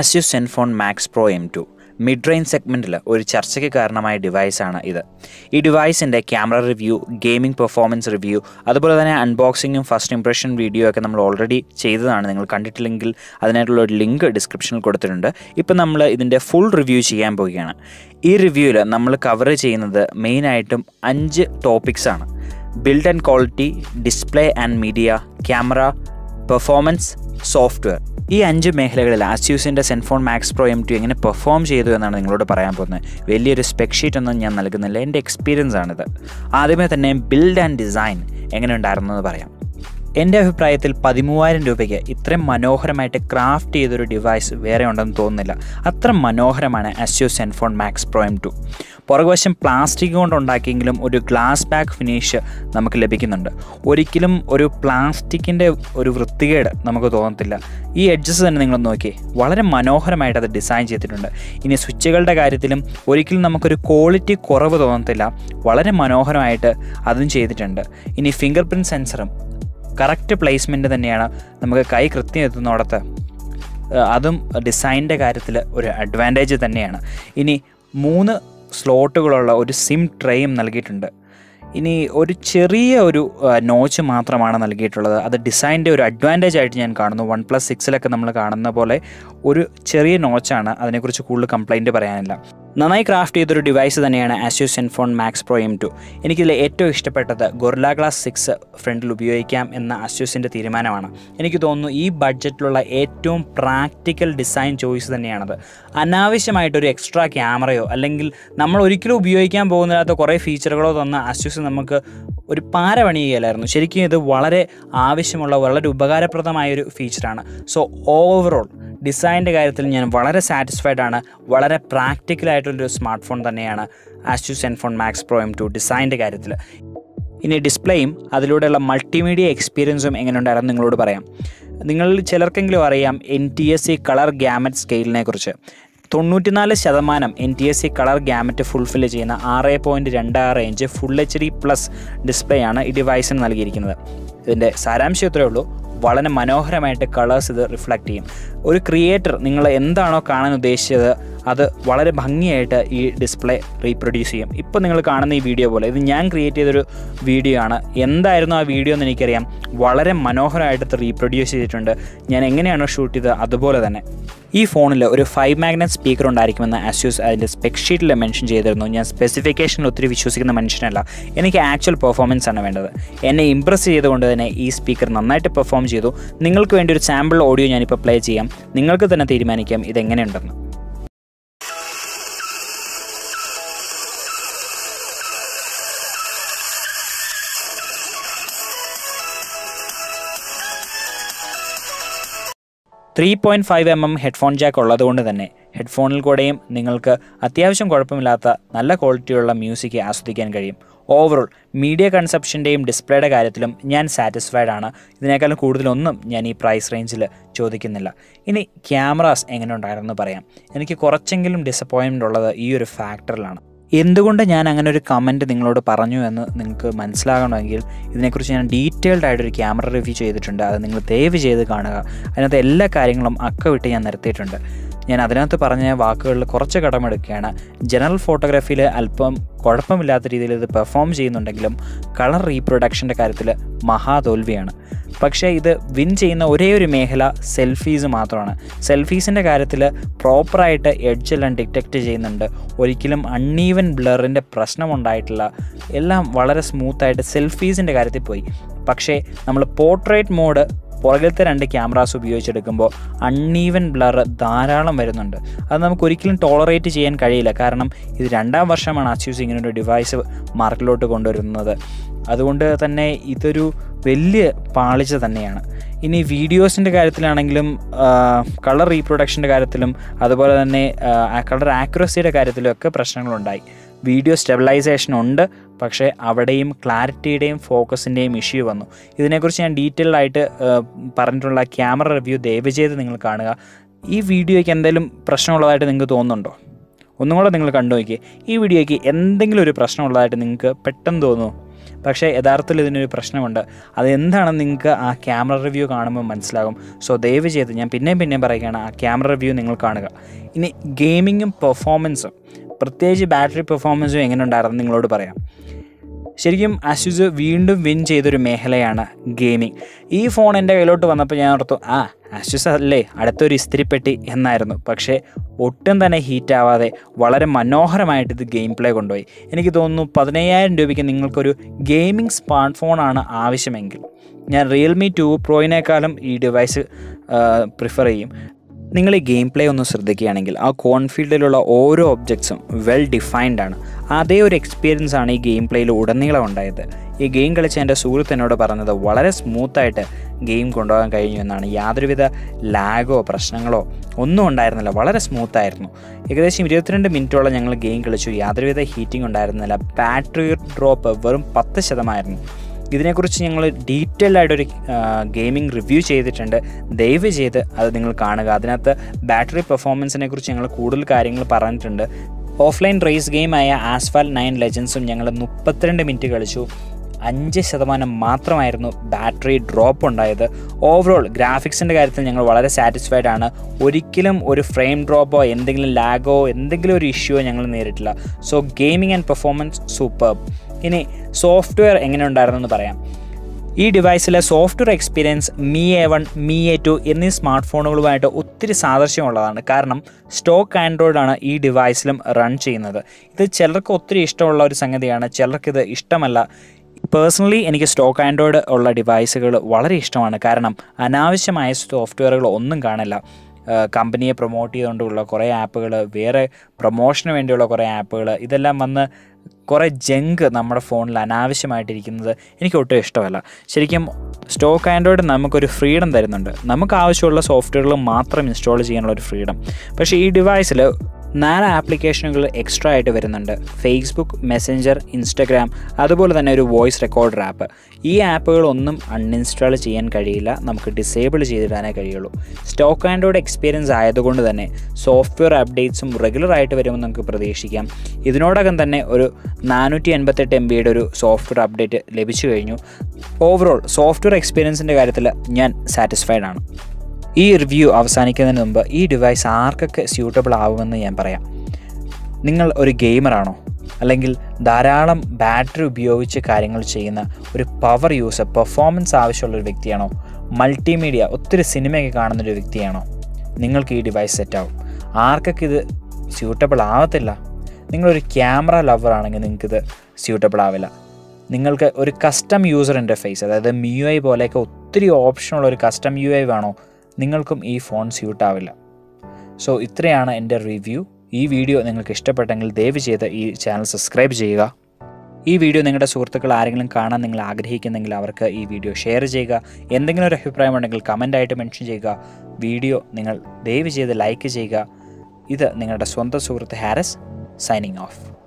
ASUS ZenFone Max Pro M two mid range സെഗ്മെന്റിൽ ഒരു ചർച്ചയ്ക്ക് കാരണമായ ഡിവൈസാണ് ഇത്. ഈ ഡിവൈസിന്റെ camera review gaming performance review അതുപോലെ തന്നെ അൺബോക്സിങ്ങും ഫസ്റ്റ് ഇംപ്രഷൻ വീഡിയോ ഒക്കെ നമ്മൾ ഓൾറെഡി ചെയ്തതാണ്. നിങ്ങൾ കണ്ടിട്ടില്ലെങ്കിൽ അതിനായിട്ടുള്ള ഒരു ലിങ്ക് ഡിസ്ക്രിപ്ഷനിൽ കൊടുത്തിട്ടുണ്ട്. ഇപ്പം നമ്മൾ ഇതിന്റെ ഫുൾ റിവ്യൂ ചെയ്യാൻ പോവുകയാണ്. ഈ റിവ്യൂവിൽ നമ്മൾ കവർ ചെയ്യുന്നത് മെയിനായിട്ടും അഞ്ച് ടോപ്പിക്സാണ് build and quality display and media camera performance software ഈ അഞ്ച് മേഖലകളിൽ ആസ്യൂസിന്റെ ZenFone Max Pro M two എങ്ങനെ പെർഫോം ചെയ്തു എന്നാണ് നിങ്ങളോട് പറയാൻ പോകുന്നത്. വലിയൊരു സ്പെക്ഷീറ്റ് ഒന്നും ഞാൻ നൽകുന്നില്ല. എന്റെ എക്സ്പീരിയൻസ് ആണിത്. ആദ്യമേ തന്നെ ബിൽഡ് ആൻഡ് ഡിസൈൻ എങ്ങനെ ഉണ്ടായിരുന്നു എന്ന് പറയാം. എന്റെ അഭിപ്രായത്തിൽ പതിമൂവായിരം രൂപയ്ക്ക് ഇത്രയും മനോഹരമായിട്ട് ക്രാഫ്റ്റ് ചെയ്തൊരു ഡിവൈസ് വേറെ ഉണ്ടെന്ന് തോന്നുന്നില്ല. അത്ര മനോഹരമാണ് ASUS ZenFone Max Pro M two പുറകുവശം plastic കൊണ്ടുണ്ടാക്കിയെങ്കിലും ഒരു ഗ്ലാസ് ബാക്ക് ഫിനിഷ് നമുക്ക് ലഭിക്കുന്നുണ്ട്. ഒരിക്കലും ഒരു പ്ലാസ്റ്റിക്കിന്റെ ഒരു വൃത്തികേട് നമുക്ക് തോന്നത്തില്ല. ഈ എഡ്ജസ് തന്നെ നിങ്ങൾ നോക്കി വളരെ മനോഹരമായിട്ട് അത് ഡിസൈൻ ചെയ്തിട്ടുണ്ട്. ഇനി സ്വിച്ചുകളുടെ കാര്യത്തിലും ഒരിക്കലും നമുക്കൊരു ക്വാളിറ്റി കുറവ് തോന്നത്തില്ല. വളരെ മനോഹരമായിട്ട് അതും ചെയ്തിട്ടുണ്ട്. ഇനി ഫിംഗർ പ്രിന്റ് സെൻസറും കറക്റ്റ് പ്ലേസ്മെന്റ് തന്നെയാണ് നമുക്ക് കൈ കൃത്യം എത്തുന്നിടത്ത് അതും ഡിസൈനിന്റെ കാര്യത്തിൽ ഒരു അഡ്വാന്റേജ് തന്നെയാണ്. ഇനി മൂന്ന് സ്ലോട്ടുകളുള്ള ഒരു സിം ട്രേയും നൽകിയിട്ടുണ്ട്. ഇനി ഒരു ചെറിയ ഒരു നോച്ച് മാത്രമാണ് നൽകിയിട്ടുള്ളത്. അത് ഡിസൈന്റെ ഒരു അഡ്വാന്റേജ് ആയിട്ട് ഞാൻ കാണുന്നു. വൺ പ്ലസ് സിക്സിലൊക്കെ നമ്മൾ കാണുന്ന പോലെ ഒരു ചെറിയ നോച്ചാണ് അതിനെക്കുറിച്ച് കൂടുതൽ കംപ്ലൈന്റ് പറയാനില്ല. നന്നായി ക്രാഫ്റ്റ് ചെയ്തൊരു ഡിവൈസ് തന്നെയാണ് ASUS ZenFone Max Pro M two എനിക്കിതിൽ ഏറ്റവും ഇഷ്ടപ്പെട്ടത് ഗൊർല ഗ്ലാസ് സിക്സ് ഫ്രണ്ടിൽ ഉപയോഗിക്കാം എന്ന അസ്യൂസിന്റെ തീരുമാനമാണ്. എനിക്ക് തോന്നുന്നു ഈ ബഡ്ജറ്റിലുള്ള ഏറ്റവും പ്രാക്ടിക്കൽ ഡിസൈൻ ചോയ്സ് തന്നെയാണത്. അനാവശ്യമായിട്ടൊരു എക്സ്ട്രാ ക്യാമറയോ അല്ലെങ്കിൽ നമ്മൾ ഒരിക്കലും ഉപയോഗിക്കാൻ പോകുന്നില്ലാത്ത കുറേ ഫീച്ചറുകളോ തന്ന അസ്യൂസ് നമുക്ക് ഒരു പാര പണിയുകയല്ലായിരുന്നു. ശരിക്കും ഇത് വളരെ ആവശ്യമുള്ള വളരെ ഉപകാരപ്രദമായൊരു ഫീച്ചറാണ് സോ ഓവറോൾ ഡിസൈനിന്റെ കാര്യത്തിൽ ഞാൻ വളരെ സാറ്റിസ്ഫൈഡ് ആണ്. വളരെ പ്രാക്ടിക്കലായിട്ടുള്ളൊരു സ്മാർട്ട് ഫോൺ തന്നെയാണ് ASUS ZenFone Max Pro M two ഡിസൈനിന്റെ കാര്യത്തിൽ. ഇനി ഡിസ്പ്ലേയും അതിലൂടെയുള്ള മൾട്ടിമീഡിയ എക്സ്പീരിയൻസും എങ്ങനെ ഉണ്ടായിരുന്നു നിങ്ങളോട് പറയാം. നിങ്ങളിൽ ചിലർക്കെങ്കിലും അറിയാം N T S C colour gamut സ്കെയിലിനെ കുറിച്ച്. തൊണ്ണൂറ്റിനാല് ശതമാനം N T S C colour gamut fulfil ചെയ്യുന്ന ആറ് പോയിന്റ് രണ്ട് ആറ് inch full H D plus display ആണ് ഈ ഡിവൈസിന് നൽകിയിരിക്കുന്നത്. ഇതിന്റെ സാരാംശം ഇത്രയേ ഉള്ളൂ. വളരെ മനോഹരമായിട്ട് കളേഴ്സ് ഇത് റിഫ്ലക്റ്റ് ചെയ്യും. ഒരു ക്രിയേറ്റർ നിങ്ങൾ എന്താണോ കാണാൻ ഉദ്ദേശിച്ചത് അത് വളരെ ഭംഗിയായിട്ട് ഈ ഡിസ്പ്ലേ റീപ്രൊഡ്യൂസ് ചെയ്യും. ഇപ്പോൾ നിങ്ങൾ കാണുന്ന ഈ വീഡിയോ പോലെ ഇത് ഞാൻ ക്രിയേറ്റ് ചെയ്തൊരു വീഡിയോ ആണ്. എന്തായിരുന്നു ആ വീഡിയോ എന്ന് എനിക്കറിയാം. വളരെ മനോഹരമായിട്ട് റീപ്രൊഡ്യൂസ് ചെയ്തിട്ടുണ്ട്. ഞാൻ എങ്ങനെയാണോ ഷൂട്ട് ചെയ്തത് അതുപോലെ തന്നെ. ഈ ഫോണിൽ ഒരു ഫൈവ് മാഗ്നറ്റ് സ്പീക്കർ ഉണ്ടായിരിക്കുമെന്ന് അസ്യൂസ് അതിന്റെ സ്പെക് ഷീറ്റിൽ മെൻഷൻ ചെയ്തിരുന്നു. ഞാൻ സ്പെസിഫിക്കേഷനിൽ ഒത്തിരി വിശ്വസിക്കുന്ന മനുഷ്യനല്ല. എനിക്ക് ആക്ച്വൽ പെർഫോമൻസ് ആണ് വേണ്ടത്. എന്നെ ഇമ്പ്രസ് ചെയ്തുകൊണ്ട് തന്നെ ഈ സ്പീക്കർ നന്നായിട്ട് പെർഫോം ചെയ്തു. നിങ്ങൾക്ക് വേണ്ടി ഒരു സാമ്പിൾ ഓഡിയോ ഞാനിപ്പോൾ പ്ലേ ചെയ്യാം. നിങ്ങൾക്ക് തന്നെ തീരുമാനിക്കാം ഇതെങ്ങനെയുണ്ടെന്ന്. Three point five M M headphone jack ഉള്ളതുകൊണ്ട് തന്നെ ഹെഡ്ഫോണിൽ കൂടെയും നിങ്ങൾക്ക് അത്യാവശ്യം കുഴപ്പമില്ലാത്ത നല്ല ക്വാളിറ്റിയുള്ള മ്യൂസിക് ആസ്വദിക്കാൻ കഴിയും. ഓവറോൾ മീഡിയ കൺസെപ്ഷന്റെയും ഡിസ്പ്ലേയുടെ കാര്യത്തിലും ഞാൻ സാറ്റിസ്ഫൈഡ് ആണ്. ഇതിനേക്കാളും കൂടുതലൊന്നും ഞാൻ ഈ പ്രൈസ് റേഞ്ചിൽ ചോദിക്കുന്നില്ല. ഇനി ക്യാമറാസ് എങ്ങനെ ഉണ്ടായിരുന്നു പറയാം. എനിക്ക് കുറച്ചെങ്കിലും ഡിസപ്പോയിൻമെന്റ് ഉള്ളത് ഈ ഒരു ഫാക്ടറിലാണ് എന്തുകൊണ്ട് ഞാൻ അങ്ങനെ ഒരു കമന്റ് നിങ്ങളോട് പറഞ്ഞു എന്ന് നിങ്ങൾക്ക് മനസ്സിലാകണമെങ്കിൽ ഇതിനെക്കുറിച്ച് ഞാൻ ഡീറ്റെയിൽഡ് ആയിട്ടൊരു ക്യാമറ റിവ്യൂ ചെയ്തിട്ടുണ്ട്. അത് നിങ്ങൾ ദയവ് ചെയ്ത് കാണുക. അതിനകത്ത് എല്ലാ കാര്യങ്ങളും അക്ക വിട്ട് ഞാൻ നിരത്തിയിട്ടുണ്ട് ഞാൻ അതിനകത്ത് പറഞ്ഞ വാക്കുകളിൽ കുറച്ച് കടമെടുക്കുകയാണ്. ജനറൽ ഫോട്ടോഗ്രാഫിയിൽ അല്പം കുഴപ്പമില്ലാത്ത രീതിയിൽ ഇത് പെർഫോം ചെയ്യുന്നുണ്ടെങ്കിലും കളർ റീപ്രൊഡക്ഷന്റെ കാര്യത്തിൽ മഹാതോൽവിയാണ്. പക്ഷേ ഇത് വിൻ ചെയ്യുന്ന ഒരേ ഒരു മേഖല സെൽഫീസ് മാത്രമാണ്. സെൽഫീസിന്റെ കാര്യത്തിൽ പ്രോപ്പറായിട്ട് എഡ്ജെല്ലാം ഡിറ്റക്റ്റ് ചെയ്യുന്നുണ്ട്. ഒരിക്കലും അൺഈവൻ ബ്ലറിന്റെ പ്രശ്നമുണ്ടായിട്ടില്ല. എല്ലാം വളരെ സ്മൂത്തായിട്ട് സെൽഫീസിന്റെ കാര്യത്തിൽ പോയി. പക്ഷേ നമ്മൾ പോർട്രേറ്റ് മോഡ് പുറകിലത്തെ രണ്ട് ക്യാമറാസ് ഉപയോഗിച്ചെടുക്കുമ്പോൾ അൺഈവൻ ബ്ലർ ധാരാളം വരുന്നുണ്ട്. അത് നമുക്ക് ഒരിക്കലും ടോളറേറ്റ് ചെയ്യാൻ കഴിയില്ല. കാരണം ഇത് രണ്ടാം വർഷമാണ് അച്യൂസ് ഇങ്ങനൊരു ഡിവൈസ് മാർക്കറ്റിലോട്ട് കൊണ്ടുവരുന്നത്. അതുകൊണ്ട് തന്നെ ഇതൊരു വലിയ പാളിച്ച തന്നെയാണ്. ഇനി വീഡിയോസിന്റെ കാര്യത്തിലാണെങ്കിലും കളർ റീപ്രൊഡക്ഷന്റെ കാര്യത്തിലും അതുപോലെ തന്നെ കളർ ആക്യുറസിയുടെ കാര്യത്തിലും ഒക്കെ പ്രശ്നങ്ങളുണ്ടായി. വീഡിയോ സ്റ്റെബിലൈസേഷൻ ഉണ്ട് പക്ഷേ അവിടെയും ക്ലാരിറ്റിയുടെയും ഫോക്കസിന്റെയും ഇഷ്യൂ വന്നു. ഇതിനെക്കുറിച്ച് ഞാൻ ഡീറ്റെയിൽഡ് ആയിട്ട് പറഞ്ഞിട്ടുള്ള ക്യാമറ റിവ്യൂ ദയവ് ചെയ്ത് നിങ്ങൾ കാണുക. ഈ വീഡിയോയ്ക്ക് എന്തെങ്കിലും പ്രശ്നമുള്ളതായിട്ട് നിങ്ങൾക്ക് തോന്നുന്നുണ്ടോ? ഒന്നും കൂടെ നിങ്ങൾ കണ്ടു നോക്കി ഈ വീഡിയോയ്ക്ക് എന്തെങ്കിലും ഒരു പ്രശ്നമുള്ളതായിട്ട് നിങ്ങൾക്ക് പെട്ടെന്ന് തോന്നുമോ പക്ഷേ യഥാർത്ഥത്തിൽ ഇതിനൊരു പ്രശ്നമുണ്ട്. അത് എന്താണെന്ന് നിങ്ങൾക്ക് ആ ക്യാമറ റിവ്യൂ കാണുമ്പോൾ മനസ്സിലാകും. സോ ദയവ് ചെയ്ത് ഞാൻ പിന്നെയും പിന്നെയും പറയുകയാണ് ആ ക്യാമറ റിവ്യൂ നിങ്ങൾ കാണുക. ഇനി ഗെയിമിങ്ങും പെർഫോമൻസും പ്രത്യേകിച്ച് ബാറ്ററി പെർഫോമൻസും എങ്ങനെ ഉണ്ടായിരുന്നു നിങ്ങളോട് പറയാം. ശരിക്കും അസ്യൂസ് വീണ്ടും വിൻ ചെയ്തൊരു മേഖലയാണ് ഗെയിമിംഗ് ഈ ഫോൺ എന്റെ കയ്യിലോട്ട് വന്നപ്പോൾ ഞാൻ ഓർത്തു ആ അസ്യൂസ് അല്ലേ അടുത്തൊരു ഇസ്തിരിപ്പെട്ടി എന്നായിരുന്നു. പക്ഷേ ഒട്ടും തന്നെ ഹീറ്റ് ആവാതെ വളരെ മനോഹരമായിട്ട് ഇത് ഗെയിം പ്ലേ കൊണ്ടുപോയി. എനിക്ക് തോന്നുന്നു പതിനയ്യായിരം രൂപയ്ക്ക് നിങ്ങൾക്കൊരു ഗെയിമിംഗ് സ്മാർട്ട് ഫോണാണ് ആവശ്യമെങ്കിൽ ഞാൻ റിയൽമി ടു പ്രോയിനേക്കാളും ഈ ഡിവൈസ് പ്രിഫർ ചെയ്യും. നിങ്ങൾ ഈ ഗെയിം പ്ലേ ഒന്ന് ശ്രദ്ധിക്കുകയാണെങ്കിൽ ആ കോൺഫീൽഡിലുള്ള ഓരോ ഒബ്ജക്ട്സും വെൽ ഡിഫൈൻഡ് ആണ്. അതേ ഒരു എക്സ്പീരിയൻസ് ആണ് ഈ ഗെയിം പ്ലേയിൽ ഉടനീളം ഉണ്ടായത്. ഈ ഗെയിം കളിച്ച എന്റെ സുഹൃത്ത് എന്നോട് പറഞ്ഞത് വളരെ സ്മൂത്തായിട്ട് ഗെയിം കൊണ്ടുപോകാൻ കഴിഞ്ഞു എന്നാണ്. യാതൊരുവിധ ലാഗോ പ്രശ്നങ്ങളോ ഒന്നും ഉണ്ടായിരുന്നില്ല. വളരെ സ്മൂത്തായിരുന്നു ഏകദേശം ഇരുപത്തിരണ്ട് മിനിറ്റോളം ഞങ്ങൾ ഗെയിം കളിച്ചു. യാതൊരുവിധ ഹീറ്റിംഗ് ഉണ്ടായിരുന്നില്ല. ബാറ്ററി ഡ്രോപ്പ് വെറും പത്ത് ശതമാനമായിരുന്നു ഇതിനെക്കുറിച്ച് ഞങ്ങൾ ഡീറ്റെയിൽ ആയിട്ടൊരു ഗെയിമിംഗ് റിവ്യൂ ചെയ്തിട്ടുണ്ട്. ദയവ് ചെയ്ത് അത് നിങ്ങൾ കാണുക. അതിനകത്ത് ബാറ്ററി പെർഫോമൻസിനെ കുറിച്ച് ഞങ്ങൾ കൂടുതൽ കാര്യങ്ങൾ പറഞ്ഞിട്ടുണ്ട്. ഓഫ്ലൈൻ റേസ് ഗെയിമായ ആസ്ഫാൽ നയൻ ലെജൻസും ഞങ്ങൾ മുപ്പത്തിരണ്ട് മിനിറ്റ് കളിച്ചു. അഞ്ച് ശതമാനം മാത്രമായിരുന്നു ബാറ്ററി ഡ്രോപ്പ് ഉണ്ടായത്. ഓവറോൾ ഗ്രാഫിക്സിന്റെ കാര്യത്തിൽ ഞങ്ങൾ വളരെ സാറ്റിസ്ഫൈഡ് ആണ്. ഒരിക്കലും ഒരു ഫ്രെയിം ഡ്രോപ്പോ എന്തെങ്കിലും ലാഗോ എന്തെങ്കിലും ഒരു ഇഷ്യൂവോ ഞങ്ങൾ നേരിട്ടില്ല. So gaming and performance super ഇനി സോഫ്റ്റ്വെയർ എങ്ങനെ ഉണ്ടായിരുന്നു എന്ന് പറയാം. ഈ ഡിവൈസിലെ software experience Mi A one Mi A two എന്നീ സ്മാർട്ട് ഫോണുകളുമായിട്ട് ഒത്തിരി സാദൃശ്യമുള്ളതാണ്. കാരണം സ്റ്റോക്ക് ആൻഡ്രോയിഡാണ് ഈ ഡിവൈസിലും റൺ ചെയ്യുന്നത്. ഇത് ചിലർക്ക് ഒത്തിരി ഇഷ്ടമുള്ള ഒരു സംഗതിയാണ്. ചിലർക്കിത് ഇഷ്ടമല്ല. പേഴ്സണലി എനിക്ക് സ്റ്റോക്ക് ആൻഡ്രോയിഡ് ഉള്ള ഡിവൈസുകൾ വളരെ ഇഷ്ടമാണ്. കാരണം അനാവശ്യമായ സോഫ്റ്റ്വെയറുകൾ ഒന്നും കാണില്ല. കമ്പനിയെ പ്രൊമോട്ട് ചെയ്തുകൊണ്ടുള്ള കുറേ ആപ്പുകൾ വേറെ പ്രൊമോഷന് വേണ്ടിയുള്ള കുറേ ആപ്പുകൾ ഇതെല്ലാം വന്ന് കുറേ ജങ്ക് നമ്മുടെ ഫോണിൽ അനാവശ്യമായിട്ടിരിക്കുന്നത് എനിക്ക് ഒട്ടും ഇഷ്ടമല്ല. ശരിക്കും സ്റ്റോക്ക് ആൻഡ്രോയിഡ് നമുക്കൊരു ഫ്രീഡം തരുന്നുണ്ട്. നമുക്ക് ആവശ്യമുള്ള സോഫ്റ്റ്വെയറുകൾ മാത്രം ഇൻസ്റ്റാൾ ചെയ്യാനുള്ള ഒരു ഫ്രീഡം പക്ഷേ ഈ ഡിവൈസിൽ നാല് ആപ്ലിക്കേഷനുകൾ എക്സ്ട്രാ ആയിട്ട് വരുന്നുണ്ട്. ഫേസ്ബുക്ക് മെസ്സഞ്ചർ ഇൻസ്റ്റഗ്രാം അതുപോലെ തന്നെ ഒരു വോയിസ് റെക്കോർഡർ ആപ്പ് ഈ ആപ്പുകളൊന്നും അൺഇൻസ്റ്റാൾ ചെയ്യാൻ കഴിയില്ല. നമുക്ക് ഡിസേബിൾ ചെയ്തിടാനേ കഴിയുള്ളൂ. സ്റ്റോക്ക് ആൻഡ്രോയിഡ് എക്സ്പീരിയൻസ് ആയതുകൊണ്ട് തന്നെ സോഫ്റ്റ്വെയർ അപ്ഡേറ്റ്സും റെഗുലറായിട്ട് വരുമെന്ന് നമുക്ക് പ്രതീക്ഷിക്കാം. ഇതിനോടകം തന്നെ ഒരു നാനൂറ്റി എൺപത്തെട്ട് എം ബിയുടെ ഒരു സോഫ്റ്റ്വെയർ അപ്ഡേറ്റ് ലഭിച്ചു കഴിഞ്ഞു. ഓവറോൾ സോഫ്റ്റ്വെയർ എക്സ്പീരിയൻസിന്റെ കാര്യത്തിൽ ഞാൻ സാറ്റിസ്ഫൈഡ് ആണ്. ഈ റിവ്യൂ അവസാനിക്കുന്നതിന് മുമ്പ് ഈ ഡിവൈസ് ആർക്കൊക്കെ സ്യൂട്ടബിൾ ആവുമെന്ന് ഞാൻ പറയാം. നിങ്ങൾ ഒരു ഗെയിമറാണോ അല്ലെങ്കിൽ ധാരാളം ബാറ്ററി ഉപയോഗിച്ച് കാര്യങ്ങൾ ചെയ്യുന്ന ഒരു പവർ യൂസർ പെർഫോമൻസ് ആവശ്യമുള്ള ഒരു വ്യക്തിയാണോ? മൾട്ടിമീഡിയ ഒത്തിരി സിനിമയൊക്കെ കാണുന്ന ഒരു വ്യക്തിയാണോ? നിങ്ങൾക്ക് ഈ ഡിവൈസ് സെറ്റാവും ആർക്കൊക്കെ ഇത് സ്യൂട്ടബിൾ ആവത്തില്ല? നിങ്ങളൊരു ക്യാമറ ലവർ ആണെങ്കിൽ നിങ്ങൾക്കിത് സ്യൂട്ടബിൾ ആവില്ല. നിങ്ങൾക്ക് ഒരു കസ്റ്റം യൂസർ ഇന്റർഫേസ് അതായത് യു ഐ പോലെയൊക്കെ ഒത്തിരി ഓപ്ഷനുള്ള ഒരു കസ്റ്റം യു ഐ വേണോ? നിങ്ങൾക്കും ഈ ഫോൺ സ്യൂട്ട് ആവില്ല സോ ഇത്രയാണ് എന്റെ റിവ്യൂ. ഈ വീഡിയോ നിങ്ങൾക്ക് ഇഷ്ടപ്പെട്ടെങ്കിൽ ദയവ് ചെയ്ത് ഈ ചാനൽ സബ്സ്ക്രൈബ് ചെയ്യുക. ഈ വീഡിയോ നിങ്ങളുടെ സുഹൃത്തുക്കൾ ആരെങ്കിലും കാണാൻ നിങ്ങൾ ആഗ്രഹിക്കുന്നെങ്കിൽ അവർക്ക് ഈ വീഡിയോ ഷെയർ ചെയ്യുക. എന്തെങ്കിലും ഒരു അഭിപ്രായം ഉണ്ടെങ്കിൽ കമന്റായിട്ട് മെൻഷൻ ചെയ്യുക. വീഡിയോ നിങ്ങൾ ദയവ് ചെയ്ത് ലൈക്ക് ചെയ്യുക. ഇത് നിങ്ങളുടെ സ്വന്തം സുഹൃത്ത് ഹാരിസ് സൈനിങ് ഓഫ്